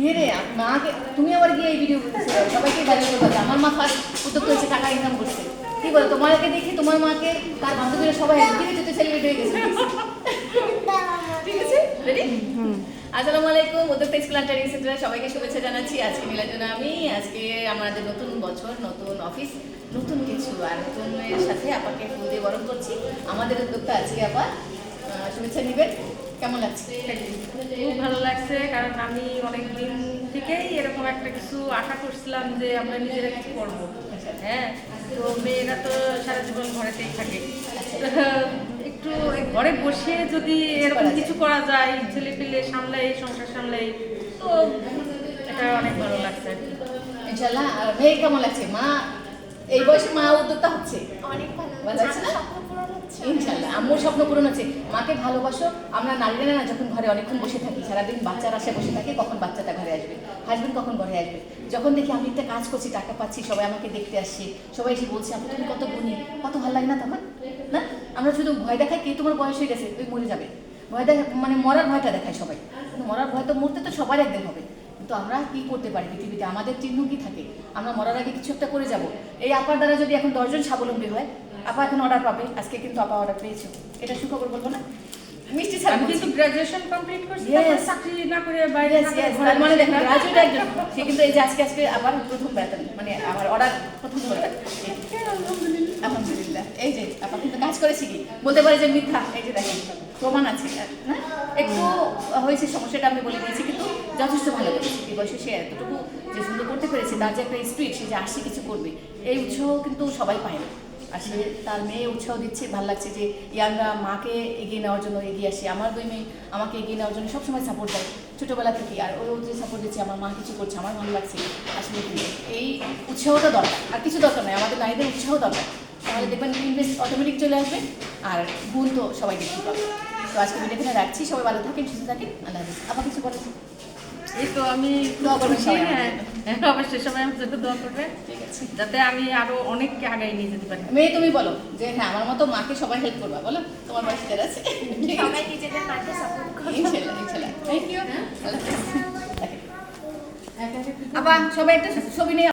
কি রে মাকে তুমি আবার গিয়ে এই ভিডিও করতেছো সবাইকে ভালো করে বলছো আমার মা ফার্স্ট উদ্যোগ করেছে টাকা ইনকাম করছে। কি বলো তোমাকে দেখি তোমার মাকে তার বান্ধবীরা সবাই ধীরে ধীরে সেলিব্রেট হয়ে গেছে। ঠিক আছে রেডি আসসালামু আলাইকুম উদ্যোক্তা স্কুল ট্রেনিং সেন্টারে সবাইকে শুভেচ্ছা জানাচ্ছি। আজকে নীলাজনা আমি আজকে আমাদের নতুন বছর নতুন অফিস নতুন কিছু আর নতুনের সাথে আপাকে ফুল দিয়ে বরণ করছি। আমাদের উদ্যোক্তা আজকে আবার শুভেচ্ছা নিবেন। কেমন লাগছে? লাগছে কারণ আমি অনেক দিন থেকেই এরকম একটা কিছু আশা করছিলাম যে আমরা নিজেরা কিছু করব। হ্যাঁ তো মেয়েরা তো সারা জীবন ঘরেতেই থাকে। একটু ঘরে বসে যদি এরকম কিছু করা যায় ছেলে পেলে সামলাই সংসার সামলাই তো এটা অনেক ভালো লাগছে আর কি। ইনশাল্লাহ আর মেয়ে কেমন লাগছে? মা? এই বয়সে মা উদ্যোক্তা হচ্ছে। অনেক ভালো লাগছে। না? ইনশাল্লাহ আম্মুর স্বপ্ন পূরণ হচ্ছে। মাকে ভালোবাসো। আমরা নারীরা না যখন ঘরে অনেকক্ষণ বসে থাকি সারাদিন বাচ্চার আশায় বসে থাকি কখন বাচ্চাটা ঘরে আসবে? হাজবেন্ড কখন ঘরে আসবে? যখন দেখি আমি একটা কাজ করছি টাকা পাচ্ছি সবাই আমাকে দেখতে আসছে সবাই এসে বলছে আপু তুমি কত গুণী কত ভালো লাগে না তখন না? আমরা শুধু ভয় দেখাই কে তোমার বয়স হয়ে গেছে? তুই মরে যাবে। ভয় দেখা মানে মরার ভয়টা দেখায় সবাই। মরার ভয় তো মরতে তো সবার একদিন হবে। কিন্তু আমরা কি করতে পারি পৃথিবীতে? আমাদের চিহ্ন কি থাকে? আমরা মরার আগে কিছু একটা করে যাব। এই আপার দ্বারা যদি এখন দশজন স্বাবলম্বী হয় আপা এখন অর্ডার পাবে। আজকে কিন্তু আপা অর্ডার পেয়েছ। এটা সুখবর বলব না? মিষ্টি কিন্তু গ্রাজুয়েশন কমপ্লিট করছি চাকরি না করে বাইরে মানে বসে গ্রাজুয়েট একজন সে কিন্তু এই যে আজকে আজকে আবার প্রথম বেতন মানে আমার অর্ডার প্রথম অর্ডার আলহামদুলিল্লাহ। এই যে আপা কিন্তু কাজ করেছি কি? বলতে পারে যে মিথ্যা। এই যে দেখেন। প্রমাণ আছে না একটু হয়েছে সমস্যাটা আমি বলে দিয়েছি, কিন্তু যথেষ্ট ভালো করেছি। বয়সে সে এতটুকু যে সুন্দর করতে পেরেছে, তার যে একটা স্পিড সে যে আসছে কিছু করবে, এই উৎসাহ কিন্তু সবাই পায় না। আর সে তার মেয়ে উৎসাহ দিচ্ছে, ভালো লাগছে যে ইয়াংরা মাকে এগিয়ে নেওয়ার জন্য এগিয়ে আসে, আমার দুই মেয়ে আমাকে এগিয়ে নেওয়ার জন্য সবসময় সাপোর্ট দেয়। ছোটোবেলা থেকে, আর ও যে সাপোর্ট দিচ্ছে, আমার মা কিছু করছে, আমার ভালো লাগছে আসলে এই উৎসাহটা দরকার। আর কিছু দরকার নয় আমাদের নারীদের উৎসাহ দরকার। তাহলে দেখবেন ইনভেস্ট অটোমেটিক চলে আসবে। আর গুণ তো সবাই দেখতে পাবে। তো আজকে ভিডিও এখানে রাখছি সবাই ভালো থাকেন সুস্থ থাকেন আল্লাহ হাফিজ। আবার কিছু বলেন এই তো আমি দোয়া করবেন সবাই হ্যাঁ হ্যাঁ, অবশ্যই সবাই আমার জন্য দোয়া করবে ঠিক আছে। যাতে আমি আরও অনেককে আগাই নিয়ে যেতে পারি। মেয়ে তুমি বলো যে হ্যাঁ আমার মতো মাকে সবাই হেল্প করবা বলো? তোমার বয়স যারা আছে। ঠিক আছে সবাই নিজেদের মাকে সাপোর্ট করে। ইনশাল্লাহ ইনশাল্লাহ। থ্যাংক ইউ আল্লাহ হাফিজ। আবার সবাই একটা ছবি নিয়ে